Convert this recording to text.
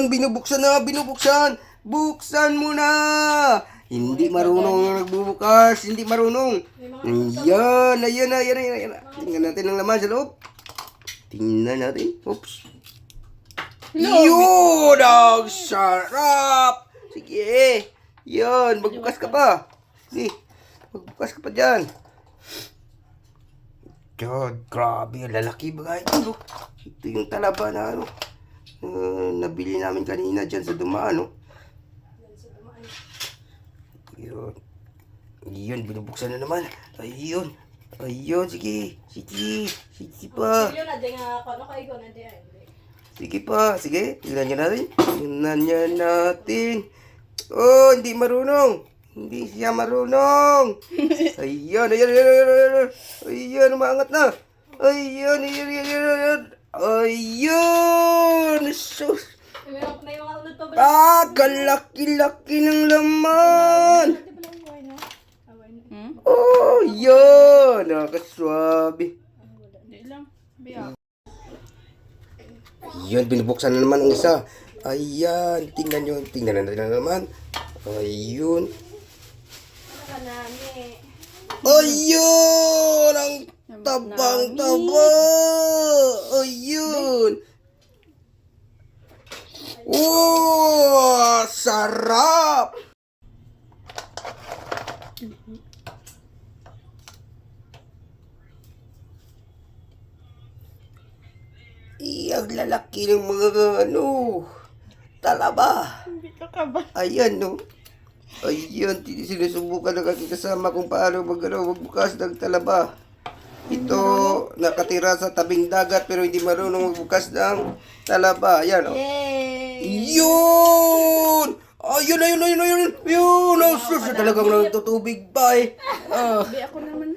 Ayun, binubuksan na, binubuksan. Buksan mo na. Hindi marunong ang nagbubukas. Hindi marunong. Ayan, ayan, ayan, ayan, ayan. Tingnan natin ang laman sa loob. Tingnan natin. Oops. Yun! Ang sarap! Sige. Yun, magbukas ka pa. Sige. Magbukas ka pa dyan. God, grabe. Lalaki ba ito? Ito yung talaba na ano. Uh, nabili namin kanina dyan sa dumaan, no? Yun. Yun, binubuksan na naman. Ayun. Ayun, sige. Sige. Sige pa. Ako. Ano. Sige pa, sige, tingnan niya natin. Tingnan niya natin. Oh, hindi marunong. Hindi siya marunong. Ayun, ayun, ayun, ayun, ayun. Ayun, umaangat na. Ayun, ayun, ayun, ayun, ayun. Sus. Ba? Ah, kalaki-laki ng laman. Oh, yun. Nakaswabe. Ayun, binubuksan na naman ang isa. Ayan, tingnan nyo. Tingnan na natin naman. Ayun. Ayun! Ang tabang-taba! Ayun! Wow! Sarap! Iyang lalaki ng mga ano, talaba. Hindi ka ka ba? Ayan, no. Tin- sinusubukan ng aking kasama kung paano mag, ano, magbukas ng talaba. Ito, nakatira sa tabing dagat pero hindi marunong magbukas ng talaba. Ayan, oh. Yay! Yun! Ayun, ayun, ayun, ayun, ayun! Ang sus, talagang nagtutubig ba eh. Ah, Di ako nang